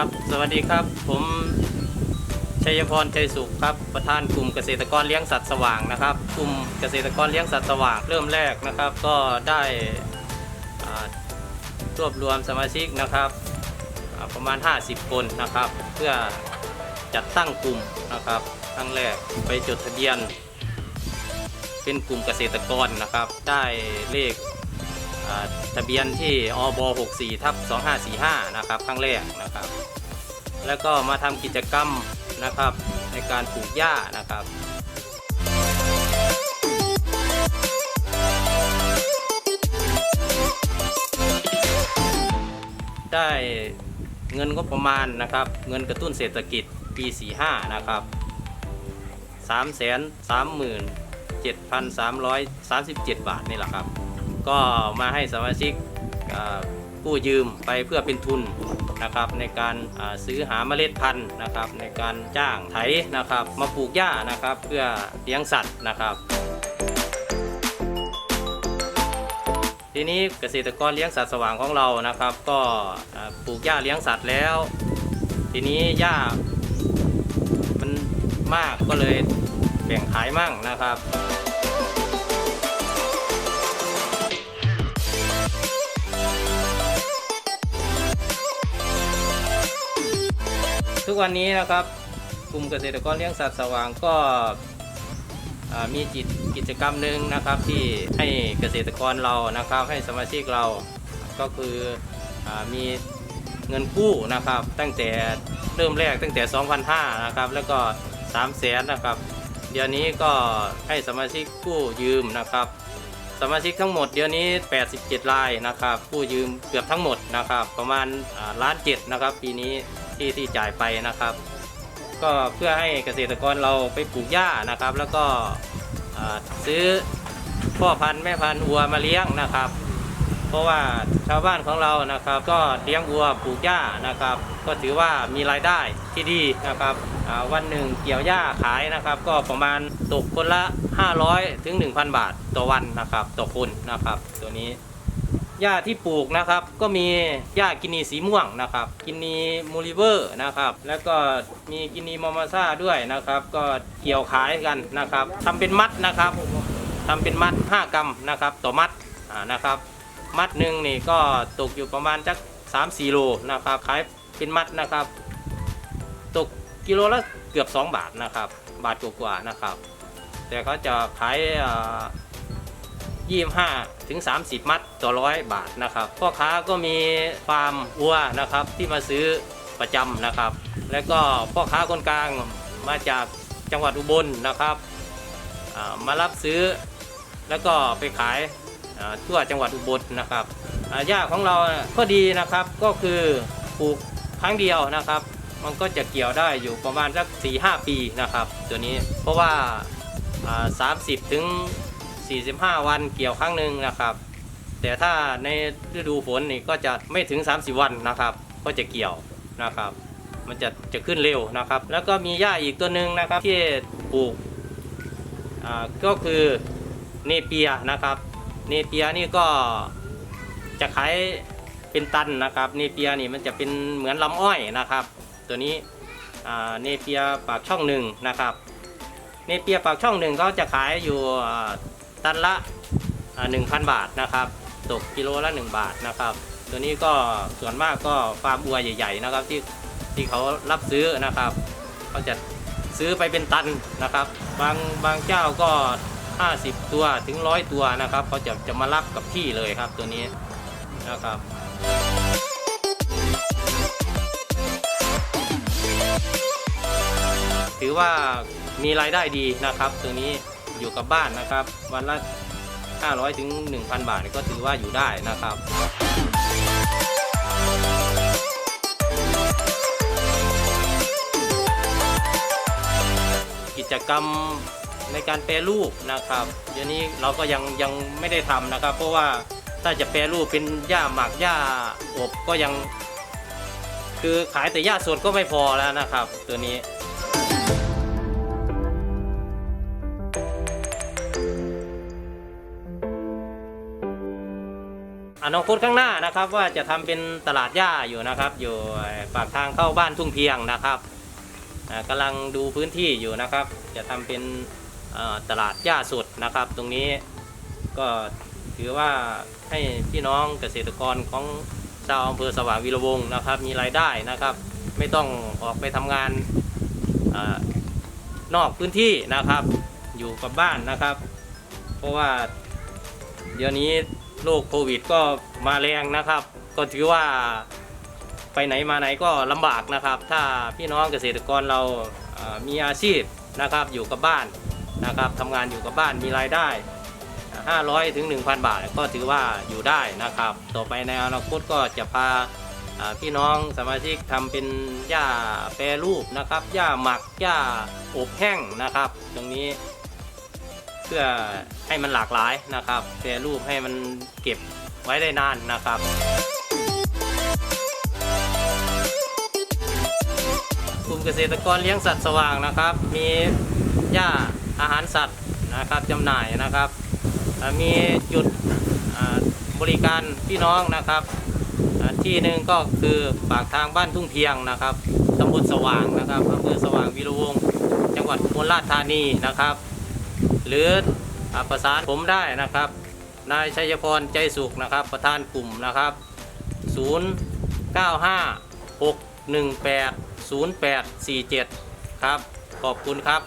ครับ สวัสดีครับ ผมชัยพรใจสุขครับ ประธานกลุ่มเกษตรกรเลี้ยงสัตว์สว่างนะครับ กลุ่มเกษตรกรเลี้ยงสัตว์สว่างเริ่มแรกนะครับ ก็ได้รวบรวมสมาชิกนะครับประมาณ 50 คนนะครับ เพื่อจัดตั้งกลุ่มนะครับครั้งแรกไปจดทะเบียน เป็นกลุ่มเกษตรกรนะครับ ได้เลข ทะเบียนที่อบ64ทับ2545 นะครับครั้งแรกนะครับ แล้วก็มาทำกิจกรรมนะครับในการปลูกหญ้านะครับได้เงินก็ประมาณนะครับ เงินกระตุ้นเศรษฐกิจปี 45 นะครับ 3 3 7 3 3 7 บาทนี่แหละครับ ก็มาให้สมาชิกกู้ยืมไปเพื่อเป็นทุนนะครับในการาซื้อหาเมล็ดพันธุ์นะครับในการจ้างไถนะครับ มาปลูกหญ้านะครับเพื่อเลี้ยงสัตว์นะครับ ทีนี้เกษตรกรเลี้ยงสัตว์สว่างของเรานะครับ ก็ปลูกหญ้าเลี้ยงสัตว์แล้ว ทีนี้หญ้ามันมากก็เลยแบ่งขายมั่งนะครับ ทุกวันนี้นะครับกลุ่มเกษตรกรเลี้ยงสัตว์สว่างก็มีกิจกิจกรรมหนึ่งนะครับที่ให้เกษตรกรเรานะครับ ให้สมาชิกเราก็คืออมีเงินกู้นะครับ ตั้งแต่เริ่มแรกตั้งแต่ 2,500นะครับแล้วก็3 0 0แสนนะครับ เดี๋ยวนี้ก็ให้สมาชิกกู้ยืมนะครับ สมาชิกทั้งหมดเดี๋ยวนี้ 87รายนะครับผู้ยืมเกือบทั้งหมดนะครับ ประมาณล้านเจ็ดนะครับปีนี้ ที่ที่จ่ายไปนะครับ ก็เพื่อให้เกษตรกรเราไปปลูกหญ้านะครับ แล้วก็ซื้อพ่อพันธุ์แม่พันธุ์วัวมาเลี้ยงนะครับ เพราะว่าชาวบ้านของเรานะครับ ก็เลี้ยงวัวปลูกหญ้านะครับ ก็ถือว่ามีรายได้ที่ดีนะครับวันหนึ่งเกี่ยวหญ้าขายนะครับ ก็ประมาณตกคนละ 500ถึง1,000 บาทต่อวันนะครับต่อคนนะครับ ตัวนี้ หญ้าที่ปลูกนะครับ ก็มีหญ้ากินีสีม่วงนะครับ กินีมูลิเวอร์นะครับ แล้วก็มีกินีมอมาซ่าด้วยนะครับ ก็เกี่ยวขายกันนะครับทำเป็นมัดนะครับทำเป็นมัด 5 กรัมนะครับ ต่อมัดนะครับ มัดหนึ่งนี่ก็ตกอยู่ประมาณจัก3 4โลนะครับขายเป็นมัดนะครับ ตกกิโลละเกือบ 2 บาทนะครับ บาทกว่าๆนะครับ แต่เขาจะขาย ยี่ห้าถึง30 มัดต่อร้อยบาทนะครับพ่อค้าก็มีฟาร์มวัวนะครับที่มาซื้อประจำนะครับ แล้วก็พ่อค้าคนกลางมาจากจังหวัดอุบลนะครับมารับซื้อแล้วก็ไปขายทั่วจังหวัดอุบลนะครับอ่าหญ้าของเราก็ดีนะครับก็คือปลูกครั้งเดียวนะครับ มันก็จะเกี่ยวได้อยู่ประมาณสัก4 5 ปีนะครับ ตัวนี้เพราะว่าอ่า30ถึง 45 วันเกี่ยวครั้งหนึ่งนะครับ แต่ถ้าในฤดูฝนนี่ก็จะไม่ถึง 30 วันนะครับ ก็จะเกี่ยวนะครับ มันจะจะขึ้นเร็วนะครับ แล้วก็มีหญ้าอีกตัวหนึ่งนะครับที่ปลูกอ่าก็คือเนเปียนะครับ เนเปียนี่ก็จะขายเป็นตันนะครับเนเปียนี่มันจะเป็นเหมือนลำอ้อยนะครับ ตัวนี้อ่าเนเปียปากช่องหนึ่งนะครับ เนเปียปากช่องหนึ่งเขาจะขายอยู่อ่า ตันละหนึ่งพันบาทนะครับตกกิโลละ 1 บาทนะครับ ตัวนี้ก็ส่วนมากก็ฟาร์มบัวใหญ่ ๆ นะครับที่ที่เขารับซื้อนะครับเขาจะซื้อไปเป็นตันนะครับ บางบางเจ้าก็ 50 ตัวถึงร้อยตัวนะครับเขาจะจะมารับกับที่เลยครับตัวนี้นะครับถือว่ามีรายได้ดีนะครับ ตัวนี้ อยู่กับบ้านนะครับ วันละ 500 ถึง 1,000 บาทก็ถือว่าอยู่ได้นะครับกิจกรรมในการแปรรูปนะครับเดี๋ยวนี้เราก็ยังยังไม่ได้ทำนะครับ เพราะว่าถ้าจะแปรรูปเป็นหญ้าหมักหญ้าอบก็ยัง คือขายแต่หญ้าสดก็ไม่พอแล้วนะครับ ตัวนี้ อนาคตข้างหน้านะครับว่าจะทำเป็นตลาดหญ้าอยู่นะครับ อยู่ปากทางเข้าบ้านทุ่งเพียงนะครับอ่าลังดูพื้นที่อยู่นะครับ จะทำเป็นตลาดหญ้าสดนะครับ ตรงนี้ก็ถือว่าให้พี่น้องเกษตรกรของชาวอำเภอสว่างวีระวงนะครับ มีรายได้นะครับ ไม่ต้องออกไปทำงานอนอกพื้นที่นะครับ อยู่กับบ้านนะครับ เพราะว่าเดี๋ยวนี้ โรคโควิดก็มาแรงนะครับ ก็ถือว่าไปไหนมาไหนก็ลำบากนะครับ ถ้าพี่น้องเกษตรกรเรามีอาชีพนะครับอยู่กับบ้านนะครับทำงานอยู่กับบ้านมีรายได้ 500ถึง1,000 บาท ก็ถือว่าอยู่ได้นะครับ ต่อไปในอนาคตก็จะพาพี่น้องสมาชิกทำเป็นหญ้าแปรรูปนะครับหญ้าหมักหญ้าอบแห้งนะครับ ตรงนี้ เพื่อให้มันหลากหลายนะครับแปรรูปให้มันเก็บไว้ได้นานนะครับกลุ่มเกษตรกรเลี้ยงสัตว์สว่างนะครับ มีหญ้าอาหารสัตว์นะครับจำหน่ายนะครับมีจุดบริการพี่น้องนะครับ ที่หนึ่งก็คือปากทางบ้านทุ่งเพียงนะครับตำบลสว่างนะครับอำเภอสว่างวีระวงศ์จังหวัดอุบลราชธานีนะครับ หรืออาประสานผมได้นะครับ นายชัยพรใจสุขนะครับ ประธานกลุ่มนะครับ 095 618 0847 ครับ ขอบคุณครับ